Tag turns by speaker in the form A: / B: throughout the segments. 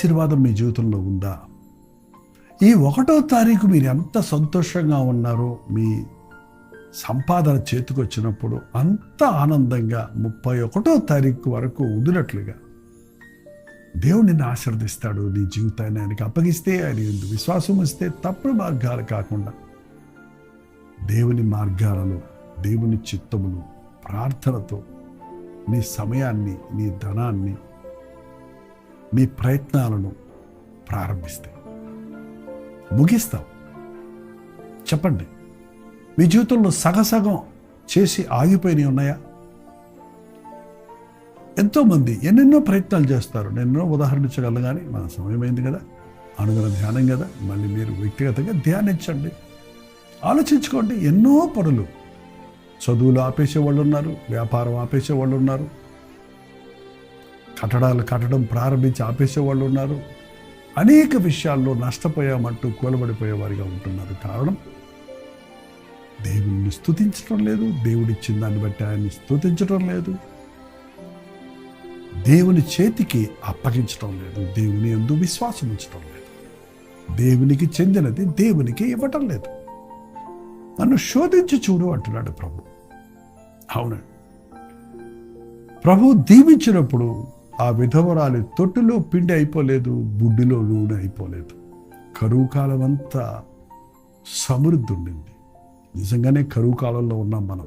A: ఆశీర్వాదం మీ జీవితంలో ఉందా? ఈ ఒకటో తారీఖు మీరు ఎంత సంతోషంగా ఉన్నారో మీ సంపాదన చేతికొచ్చినప్పుడు అంత ఆనందంగా ముప్పై ఒకటో తారీఖు వరకు వదినట్లుగా దేవుడు నిన్ను ఆశీర్దిస్తాడు నీ జీవితాన్ని ఆయనకి అప్పగిస్తే ఆయన విశ్వాసం వస్తే తప్పుడు మార్గాలు కాకుండా. దేవుని మార్గాలలో దేవుని చిత్తములు ప్రార్థనతో నీ సమయాన్ని నీ ధనాన్ని మీ ప్రయత్నాలను ప్రారంభిస్తే ముగిస్తాం. చెప్పండి. మీ జీవితంలో సగసగం చేసి ఆగిపోయినవి ఉన్నాయా? ఎంతోమంది ఎన్నెన్నో ప్రయత్నాలు చేస్తారు. నేను ఉదాహరణించగలను కానీ మన సమయమైంది కదా. అనుగుణ ధ్యానం కదా. మళ్ళీ మీరు వ్యక్తిగతంగా ధ్యానించండి. ఆలోచించుకోండి. ఎన్నో పనులు. చదువులు ఆపేసే వాళ్ళు ఉన్నారు. వ్యాపారం ఆపేసే వాళ్ళు ఉన్నారు. కట్టడాలు కట్టడం ప్రారంభించి ఆపేసే వాళ్ళు ఉన్నారు. అనేక విషయాల్లో నష్టపోయామంటూ కూలబడిపోయేవారిగా ఉంటున్నారు. కారణం? దేవుణ్ణి స్తుతించడం లేదు. దేవుడిచ్చిన దాన్ని బట్టి ఆయన్ని స్తుతించడం లేదు. దేవుని చేతికి అప్పగించడం లేదు. దేవుని ఎందు విశ్వాసం ఉంచడం లేదు. దేవునికి చెందినది దేవునికి ఇవ్వటం లేదు. నన్ను శోధించి చూడు అంటున్నాడు ప్రభు. అవునండి. ప్రభు దీవించినప్పుడు ఆ విధవరాలి తొట్టులో పిండి అయిపోలేదు బుడ్డిలో నూనె అయిపోలేదు. కరువు కాలం అంతా సమృద్ధి ఉండింది. నిజంగానే కరువు కాలంలో ఉన్నాం మనం.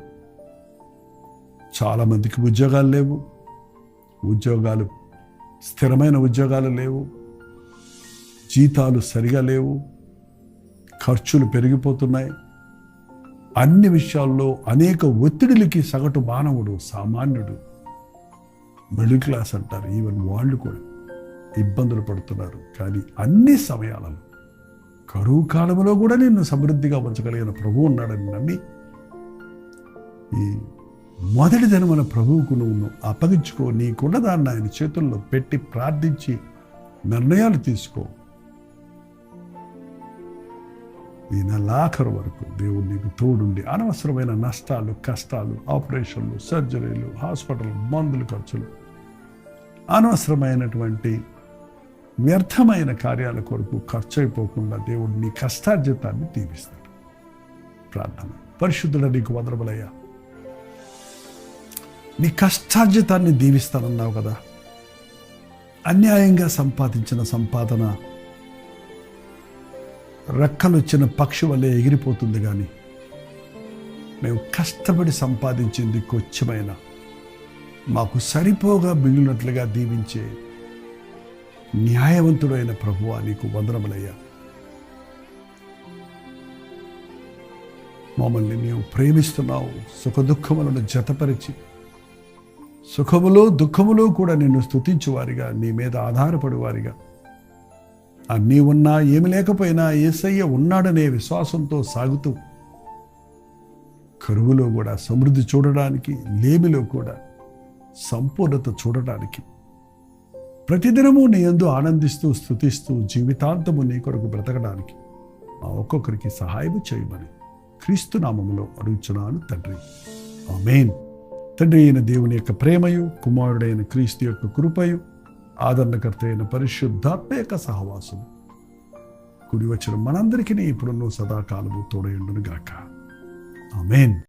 A: చాలామందికి ఉద్యోగాలు లేవు. ఉద్యోగాలు స్థిరమైన ఉద్యోగాలు లేవు. జీతాలు సరిగా లేవు. ఖర్చులు పెరిగిపోతున్నాయి. అన్ని విషయాల్లో అనేక ఒత్తిడిలకి సగటు మానవుడు సామాన్యుడు. మిడిల్ క్లాస్ అంటారు. ఈవెన్ వాళ్ళు కూడా ఇబ్బందులు పడుతున్నారు. కానీ అన్ని సమయాలలో కరువు కాలంలో కూడా నిన్ను సమృద్ధిగా ఉంచగలిగిన ప్రభువు ఉన్నాడని నమ్మి ఈ మొదటి దినమున ప్రభువుకు నువ్వు అప్పగించుకో నీకున్న దాన్ని ఆయన చేతుల్లో పెట్టి ప్రార్థించి నిర్ణయాలు తీసుకో. ఈ నెలాఖరు వరకు దేవుడు నీకు తోడుండి అనవసరమైన నష్టాలు కష్టాలు ఆపరేషన్లు సర్జరీలు హాస్పిటల్ మందులు ఖర్చులు అనవసరమైనటువంటి వ్యర్థమైన కార్యాల కొరకు ఖర్చు అయిపోకుండా దేవుడు నీ కష్టార్జితాన్ని దీవిస్తాడు. ప్రార్థన. పరిశుద్ధుడ నీకు వదరబలయ్యా నీ కష్టార్జితాన్ని దీవిస్తానన్నావు కదా. అన్యాయంగా సంపాదించిన సంపాదన రెక్కలొచ్చిన పక్షి వల్లే ఎగిరిపోతుంది కానీ మేము కష్టపడి సంపాదించింది కొచ్చమైన మాకు సరిపోగా మిగిలినట్లుగా దీవించే న్యాయవంతుడైన ప్రభువా నీకు వందనములయ్యా. మమ్మల్ని నీవు ప్రేమిస్తున్నావు సుఖదుఖములను జతపరిచి సుఖములో దుఃఖములో కూడా నిన్ను స్తుతించువారిగా నీ మీద ఆధారపడువారిగా. అన్నీ ఉన్నా ఏమి లేకపోయినా ఏసయ్య ఉన్నాడనే విశ్వాసంతో సాగుతూ కరువులో కూడా సమృద్ధి చూడడానికి లేమిలో కూడా సంపూర్ణత చూడడానికి ప్రతిదినము నీ ఎందు ఆనందిస్తూ స్థుతిస్తూ జీవితాంతము నీ కొరకు బ్రతకడానికి మా ఒక్కొక్కరికి సహాయం చేయమని క్రీస్తు నామములో అడుగుచున్నాను తండ్రి. ఆమేన్. తండ్రి అయిన దేవుని యొక్క ప్రేమయు కుమారుడైన క్రీస్తు యొక్క కృపయు ఆదరణకర్త అయిన పరిశుద్ధాత్మ యొక్క సహవాసం కుడి వచ్చిన మనందరికీ ఇప్పుడున్న సదాకాలము తోడయుండును గాక ఆమెన్.